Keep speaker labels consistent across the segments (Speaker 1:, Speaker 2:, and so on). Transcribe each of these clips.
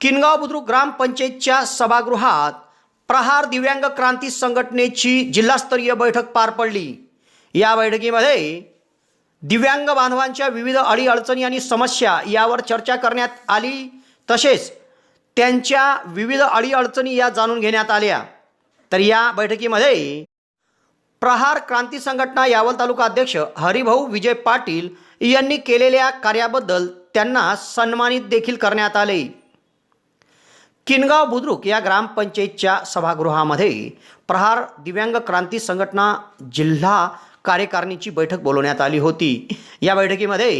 Speaker 1: किनगाव बुद्रुक ग्रामपंचायतच्या सभागृहात प्रहार दिव्यांग क्रांती संघटनेची जिल्हास्तरीय बैठक पार पडली. या बैठकीमध्ये दिव्यांग बांधवांच्या विविध अडीअडचणी आणि समस्या यावर चर्चा करण्यात आली तसेच त्यांच्या विविध अडीअडचणी या जाणून घेण्यात आल्या. तर या बैठकीमध्ये प्रहार क्रांती संघटना यावल तालुका अध्यक्ष हरिभाऊ विजय पाटील यांनी केलेल्या कार्याबद्दल त्यांना सन्मानित देखील करण्यात आले. किनगाव बुद्रुक या ग्रामपंचायतच्या सभागृहामध्ये प्रहार दिव्यांग क्रांती संघटना जिल्हा कार्यकारिणीची बैठक बोलवण्यात आली होती. या बैठकीमध्ये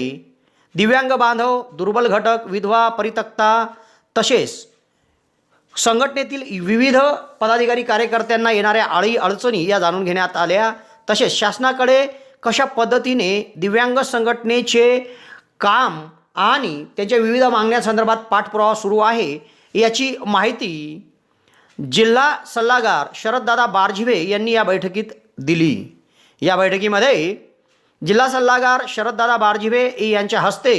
Speaker 1: दिव्यांग बांधव दुर्बल घटक विधवा परितक्ता तसेच संघटनेतील विविध पदाधिकारी कार्यकर्त्यांना येणाऱ्या आळी अडचणी या जाणून घेण्यात आल्या. तसेच शासनाकडे कशा पद्धतीने दिव्यांग संघटनेचे काम आणि त्याच्या विविध मागण्यासंदर्भात पाठपुरावा सुरू आहे याची माहिती जिल्हा सल्लागार शरददादा बारझिवे यांनी या बैठकीत दिली. या बैठकीमध्ये जिल्हा सल्लागार शरददादा बारझिवे यांच्या हस्ते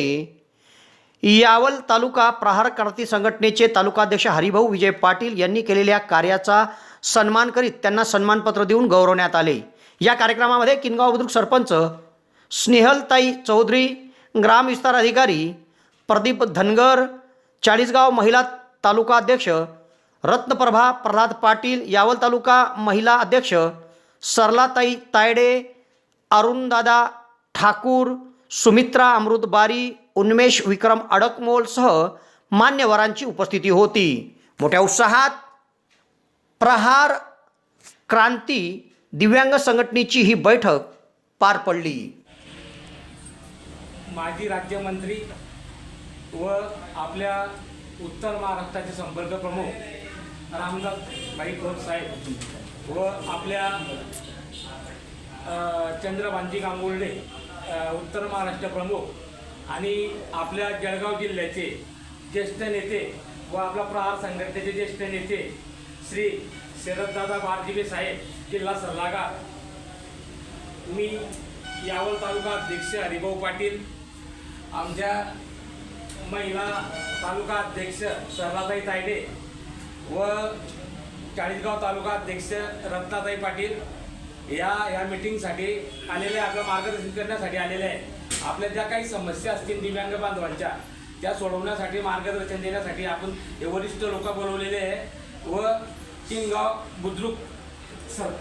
Speaker 1: यावल तालुका प्रहार क्रांती संघटनेचे तालुकाध्यक्ष हरिभाऊ विजय पाटील यांनी केलेल्या कार्याचा सन्मान करीत त्यांना सन्मानपत्र देऊन गौरवण्यात आले. या कार्यक्रमामध्ये किनगाव बुद्रुक सरपंच स्नेहलताई चौधरी ग्रामविस्तार अधिकारी प्रदीप धनगर चाळीसगाव महिला तालुका अध्यक्ष रत्नप्रभा प्रल्हाद पाटील यावल तालुका महिला अध्यक्ष सरलाताई तायडे अरुणदादा ठाकूर सुमित्रा अमृत बारी उन्मेष विक्रम अडकमोलसह मान्यवरांची उपस्थिती होती. मोठ्या उत्साहात प्रहार क्रांती दिव्यांग संघटनेची ही बैठक पार पडली.
Speaker 2: माजी राज्यमंत्री व आपल्या उत्तर महाराष्ट्राचे संपर्क प्रमुख रामदास भाई खोत साहेब व आपल्या अ, चंद्रभानजी गांगुर्डे उत्तर महाराष्ट्र प्रमुख आणि आपल्या जळगाव जिल्ह्याचे ज्येष्ठ नेते व आपला प्रहार संघटनेचे ज्येष्ठ नेते श्री शरददादा बारजिबे साहेब जिल्हा सल्लागार. मी यावल तालुका अध्यक्ष हरिभाऊ पाटील. आमच्या महिला तालुका अध्यक्ष सरलाताई तायडे व चाळीसगाव तालुका अध्यक्ष रत्नाताई पाटील या या मिटिंगसाठी आलेले आपलं मार्गदर्शन करण्यासाठी आलेले आहे आपल्या ज्या काही समस्या असतील दिव्यांग बांधवांच्या त्या सोडवण्यासाठी मार्गदर्शन देण्यासाठी आपण हे वरिष्ठ लोक बोलवलेले आहे व किनगाव बुद्रुक सर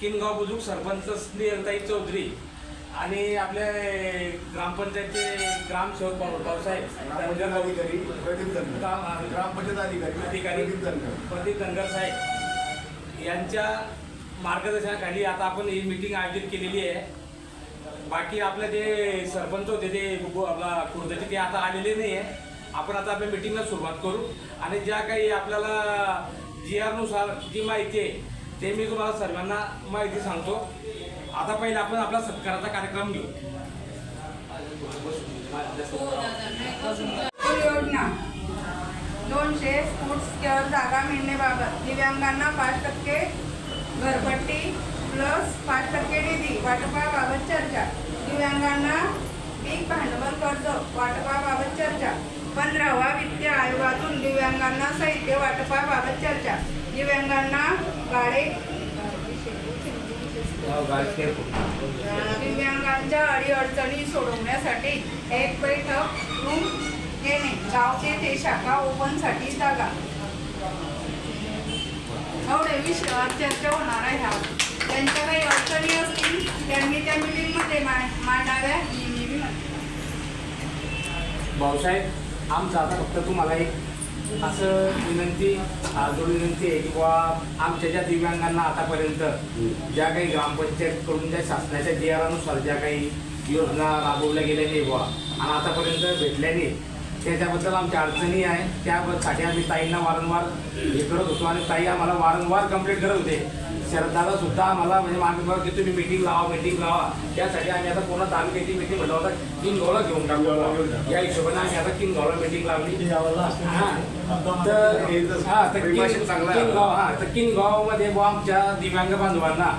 Speaker 2: किनगाव बुजुर्ग सरपंच स्नेहलताई चौधरी. आणि आपले ग्रामपंचायतचे ग्रामसेवक भाऊ- भाऊसाहेब
Speaker 3: ग्रामपंचायत अधिकारी प्रदीप धनगर.
Speaker 2: ग्राम-
Speaker 3: ग्रामपंचायत अधिकारी
Speaker 2: अधिकारी.
Speaker 3: प्रदीप धनगर.
Speaker 2: प्रदीप धनगर साहेब. यांच्या मार्गदर्शनाखाली आता आपण ही मीटिंग आयोजित केलेली आहे. बाकी आपले जे सरपंच होते ते गो- आपला खुर्दाचे ते आता आलेले नाही आहे. आपण आता आपल्या मिटिंगला सुरुवात करू. आणि ज्या काही आपल्याला जी आरनुसार जी माहिती आहे ते मी तुम्हाला सर्वांना माहिती सांगतो. आता पहिले आपण आपला सत्काराचा कार्यक्रम घेऊ.
Speaker 4: योजना. दोनशे फूट स्केअर जागा मिळण्याबाबत दिव्यांगांना पाच टक्के घरपट्टी प्लस पाच टक्के निधी वाटपाबाबत चर्चा. दिव्यांगांना पीक भांडवल कर्ज वाटपाबाबत चर्चा. पंधरावा वित्तीय आयोगातून दिव्यांगांना साहित्य वाटपाबाबत चर्चा. दिव्यांगांना गाडे दिव्यांगांच्या अडीअडचणी सोडवण्यासाठी एक बैठक रूम घेणे गावचे ते शाखा ओपनसाठी जागा. एवढे विषयावर चर्चा होणार आहे ह्या त्यांच्या काही अडचणी असतील त्यांनी त्या मिटिंगमध्ये मांडाव्या ही मी
Speaker 2: भाऊसाहेब आमचा आता फक्त तुम्हाला एक असं विनंती आजोड विनंती आहे की बुवा आमच्या ज्या दिव्यांगांना आतापर्यंत ज्या काही ग्रामपंचायतकडून ज्या शासनाच्या जी आरानुसार ज्या काही योजना राबवल्या गेल्या नाही बुवा आणि आतापर्यंत भेटल्या नाही त्याच्याबद्दल आमच्या अडचणी आहे. त्यासाठी आम्ही ताईंना वारंवार हे करत होतो आणि ताई आम्हाला वारंवार कंप्लेंट करत होते. शरदादा सुद्धा आम्हाला म्हणजे मागे बघा की तुम्ही मिटिंग लावा मिटिंग लावा. त्यासाठी आम्ही आता पूर्ण तालुक्याची मिटिंग म्हटलं होतं. किंग गौला घेऊन टाकू. या हिशोबाने आम्ही आता किंग गौला मिटिंग लावली. हा. तर हा तर. किंग गाव हा. तर गावामध्ये बुवा आमच्या दिव्यांग बांधवांना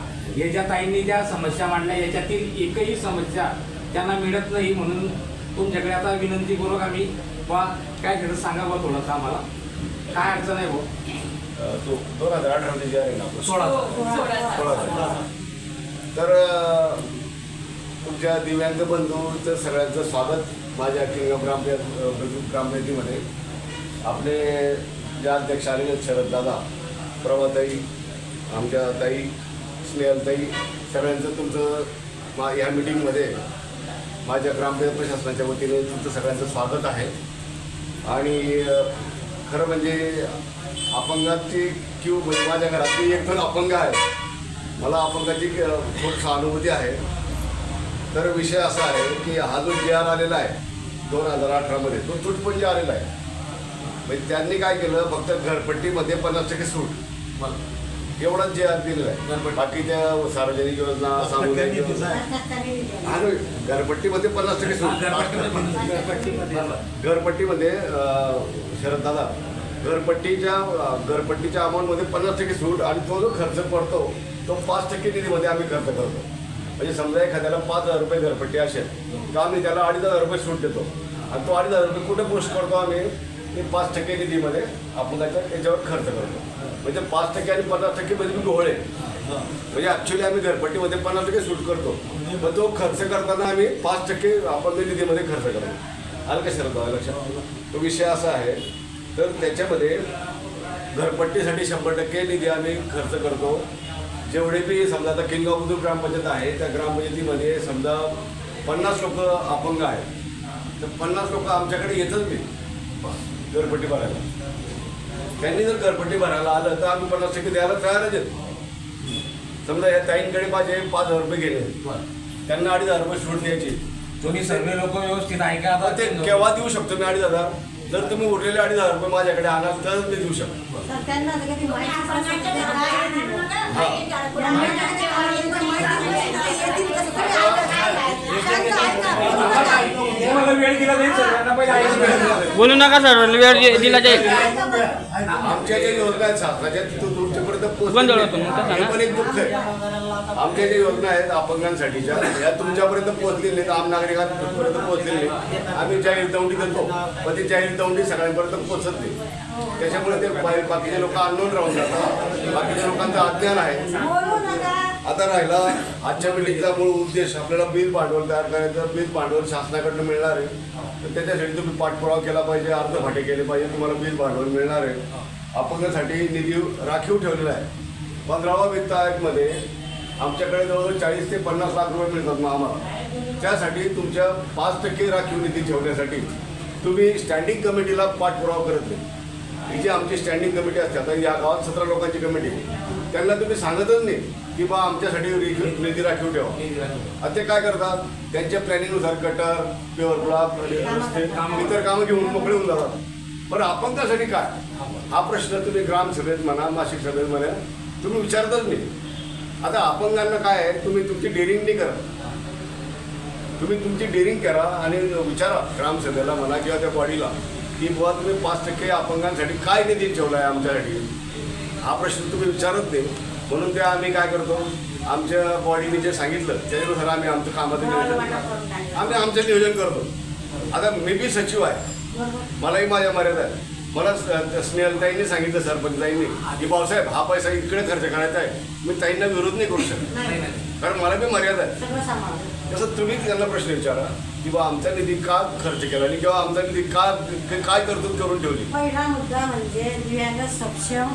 Speaker 2: ज्या ताईंनी ज्या समस्या मांडल्या याच्यातील एकही समस्या त्यांना मिळत नाही म्हणून तुमच्याकडे आता विनंती करू का मी बा काय घडत सांगा बा थोडंसं आम्हाला. काय अडचण आहे भाऊ
Speaker 3: तो दोन हजार अठरा जे आहे ना आपलं,
Speaker 2: सोळा
Speaker 3: सोळा. तर तुमच्या दिव्यांग बंधूचं सगळ्यांचं स्वागत माझ्या किंग ग्राम ग्रामपंचायतीमध्ये. आपले जे अध्यक्ष आलेले आहेत शरददादा प्रभाताई आमच्या ताई स्नेहलताई सगळ्यांचं तुमचं मा ह्या मिटिंगमध्ये माझ्या ग्रामपंचायत प्रशासनाच्या वतीने तुमचं सगळ्यांचं स्वागत आहे. आणि खरं म्हणजे अपंगाची क्यू म्हणजे माझ्या घरातली एक पण अपंग आहे. मला अपंगाची खूप सहानुभूती आहे. तर विषय असा आहे की हा जो जी आर आलेला आहे दोन हजार अठरामध्ये तो तुटपुंजी आलेला आहे. म्हणजे त्यांनी काय केलं फक्त घरपट्टीमध्ये पन्नास टक्के सूट. एवढाच जे आर दिलेला आहे. बाकीच्या सार्वजनिक योजना सामुदायिक योजना. हा घरपट्टीमध्ये पन्नास टक्के सूट. घरपट्टीमध्ये. शरद दादा घरपट्टीच्या घरपट्टीच्या अमाऊंटमध्ये पन्नास टक्के सूट आणि तो जो खर्च पडतो तो पाच टक्के निधीमध्ये आम्ही खर्च करतो. म्हणजे समजा एखाद्याला पाच हजार रुपये घरपट्टी असेल तर आम्ही त्याला अडीच हजार रुपये सूट देतो. आणि तो अडीच हजार रुपये कुठे पोस्ट करतो आम्ही ते पाच टक्के निधीमध्ये आपण त्याच्या त्याच्यावर खर्च करतो. म्हणजे पाच टक्के आणि पन्नास टक्के म्हणजे मी घोळे. म्हणजे ॲक्च्युली आम्ही घरपट्टीमध्ये पन्नास टक्के सूट करतो. पण तो खर्च करताना आम्ही पाच टक्के आपण निधीमध्ये खर्च करतो. आलं का शरद लक्षात. तो विषय असा आहे तर त्याच्यामध्ये घरपट्टीसाठी शंभर टक्के निधी आम्ही खर्च करतो. जेवढे बी समजा आता किंग ऑफ ग्रामपंचायत आहे त्या ग्रामपंचायतीमध्ये समजा पन्नास लोक अपंग आहेत. तर पन्नास लोक आमच्याकडे येतच नाही. घरपट्टी भरायला. त्यांनी जर घरपट्टी भरायला आलं तर आम्ही पन्नास टक्के द्यायला तयारच आहेत. समजा या ताईंकडे माझे पाच हजार रुपये गेले. त्यांना अडीच हजार रुपये सूट द्यायची.
Speaker 2: तुम्ही सर्व लोक व्यवस्थित ऐका
Speaker 3: आता ते केव्हा देऊ शकतो मी अडीच हजार? जर तुम्ही उरलेले अडीच हजार रुपये माझ्याकडे आणाल तर मी देऊ शकतो.
Speaker 5: त्यांना
Speaker 2: वेळ दिला जाईल पहिले ऐकून
Speaker 6: बोलू नका सर. वेळ दिला जाईल.
Speaker 3: आमच्या ज्या योजना आहेत शासनाच्या तो तुमच्यापर्यंत
Speaker 6: गोंधळ होतो, मग
Speaker 3: पोहोचतील.
Speaker 6: तसं
Speaker 3: हे
Speaker 6: ना?
Speaker 3: पण एक दुःख आहे. आमच्या ज्या योजना आहेत अपंगांसाठीच्या या तुमच्यापर्यंत पोहोचलेल्या नाहीत आम नागरिकांपर्यंत पोहोचलेले नाही. आम्ही जाहीर दौंडी देतो पण ती जाहीर दौंडी सगळ्यांपर्यंत पोहोचत नाही. त्याच्यामुळे ते बाहेर बाकीचे लोक अननोन राहून जातात. बाकीच्या लोकांचं अज्ञान आहे.
Speaker 5: बोलू नका.
Speaker 3: आता राहिला आजच्या मिटिंगचा मूळ उद्देश आपल्याला बिल भांडवल तयार करायचं बिल भांडवल शासनाकडनं मिळणार आहे. तर त्याच्यासाठी तुम्ही पाठपुरावा केला पाहिजे अर्ध फाटे केले पाहिजे तुम्हाला बिल भांडवल मिळणार आहे. अपंगासाठी निधी राखीव ठेवलेला आहे. पंधरावा वित्त आयोगमध्ये आमच्याकडे जवळजवळ चाळीस ते पन्नास लाख रुपये मिळतात मग आम्हाला. त्यासाठी तुमच्या पाच टक्के राखीव निधी ठेवण्यासाठी तुम्ही स्टँडिंग कमिटीला पाठपुरावा करत नाही. ही जी आमची स्टँडिंग कमिटी असते आता या गावात सतरा लोकांची कमिटी आहे. त्यांना तुम्ही सांगतच नाही. की बा आमच्यासाठी निधी राखीव ठेवा. आता ते काय करतात? त्यांच्या प्लॅनिंगनुसार कटर प्युअर ब्लॉक रस्ते इतर कामं घेऊन मोकळे होऊन जातात. बरं अपंगासाठी काय? हा प्रश्न तुम्ही ग्रामसभेत म्हणा मासिक सभेत म्हणा तुम्ही विचारतच नाही. आता अपंगांना काय आहे? तुम्ही तुमची डेअरिंग नाही करा. तुम्ही तुमची डेअरिंग करा आणि विचारा ग्रामसभेला म्हणा किंवा त्या बॉडीला की बुवा तुम्ही पाच टक्के अपंगांसाठी काय निधी ठेवला आहे आमच्यासाठी? हा प्रश्न तुम्ही विचारत नाही. म्हणून ते आम्ही काय करतो आमच्या बॉडीने जे सांगितलं त्याच्यानुसार आम्ही आमचं कामाचं नियोजन आम्ही आमचं नियोजन करतो. आता मी बी सचिव आहे. मलाही माझ्या मर्यादा आहे मला स्नेहलताईंनी सांगितलं सरपंचताईंनी की भाऊसाहेब हा पैसा इकडे खर्च करायचा आहे. मी ताईंना विरोध नाही करू शकत. कारण मला बी मर्यादा आहे तसं तुम्ही त्यांना प्रश्न विचारा की बा आमचा निधी का खर्च केला आणि किंवा आमचा निधी का काय तरतूद करून ठेवली?
Speaker 5: पहिला मुद्दा म्हणजे दिव्यांग सक्षम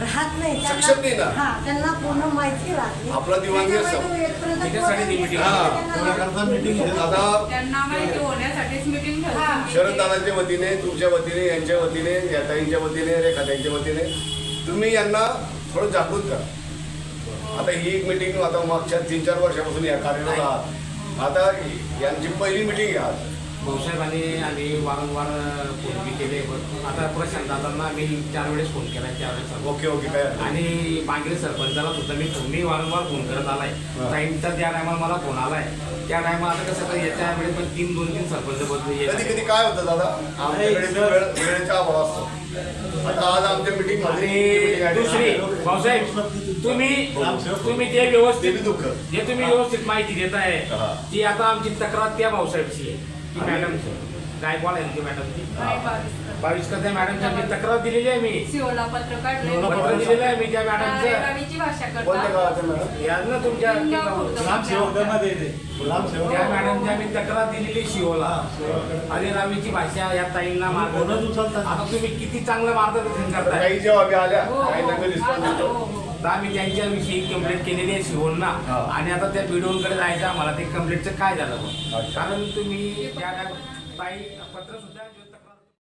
Speaker 5: राहत नाही
Speaker 3: सक्षम नाही ना.
Speaker 5: हा त्यांना पूर्ण माहिती राहत. नाही
Speaker 3: आपला दिव्यांग
Speaker 5: त्याच्यामुळे
Speaker 3: सम-
Speaker 5: तो येतपर्यंत
Speaker 2: त्याच्यासाठी ती meeting
Speaker 3: हा.
Speaker 5: त्यांना-
Speaker 3: आता
Speaker 4: त्यांना माहिती होण्यासाठीच मिटिंग
Speaker 3: शरददादांच्या वतीने तुमच्या वतीने यांच्या वतीने या ताईंच्या वतीने रेखाताईंच्या वतीने तुम्ही यांना थोडं जागृत करा. आता ही एक मिटिंग आता मागच्या तीन चार वर्षापासून या कार्यरत आहात. आता यांची पहिली मिटिंग आज.
Speaker 2: भाऊसाहेबांनी आम्ही वारंवार फोन बी केले. आता प्रशांत दादांना आम्ही चार वेळेस फोन केला चार वेळेस.
Speaker 3: ओके ओके काय.
Speaker 2: आणि बांगरे सरपंचाला सुद्धा मी फोन मी वारंवार फोन करत आलाय.
Speaker 3: हा.
Speaker 2: टाईमचा त्या टायमाला मला फोन आलाय. त्या टायमाला आता कसं तर याच्या वेळेस पण तीन दोन तीन सरपंच बदलले
Speaker 3: कधी कधी काय होतं दादा? आमच्याकडे बी वेळ वेळेचा अभाव असतो. आता आज आमच्या मिटिंग
Speaker 2: आणि दुसरी भाऊसाहेब तुम्ही तुम्ही ते
Speaker 3: ते
Speaker 2: व्यवस्थित
Speaker 3: बी दुःख.
Speaker 2: जे तुम्ही व्यवस्थित माहिती देताय
Speaker 3: हा.
Speaker 2: ती आता आमची तक्रार त्या भाऊसाहेबची आहे. ती मॅडम गायकवाड आहे ती मॅडम ती
Speaker 4: आणि बावीस.
Speaker 2: बावीस त्या मॅडमच्या मी तक्रार दिलेली आहे मी.
Speaker 4: सिओला पत्र काढले.
Speaker 2: पत्र दिलेलं आहे मी त्या मॅडमचं ना तुमच्या त्या मॅडमच्या मी तक्रार दिलेली शिवला आणि रवीची भाषा या ताईंना मार्ग आता तुम्ही किती चांगलं मार्गदर्शन करताय?
Speaker 3: काही जेव्हा आल्या
Speaker 4: हो, हो.
Speaker 3: काही नका रिस्पॉन्स देतो.
Speaker 2: तर आम्ही त्यांच्याविषयी कंप्लेंट केलेली आहे शिवणला
Speaker 3: हा.
Speaker 2: आणि आता त्या व्हिडिओकडे जायचं आम्हाला ते कंप्लेंटचं काय झालं. कारण तुम्ही त्या ताई पत्र सुद्धा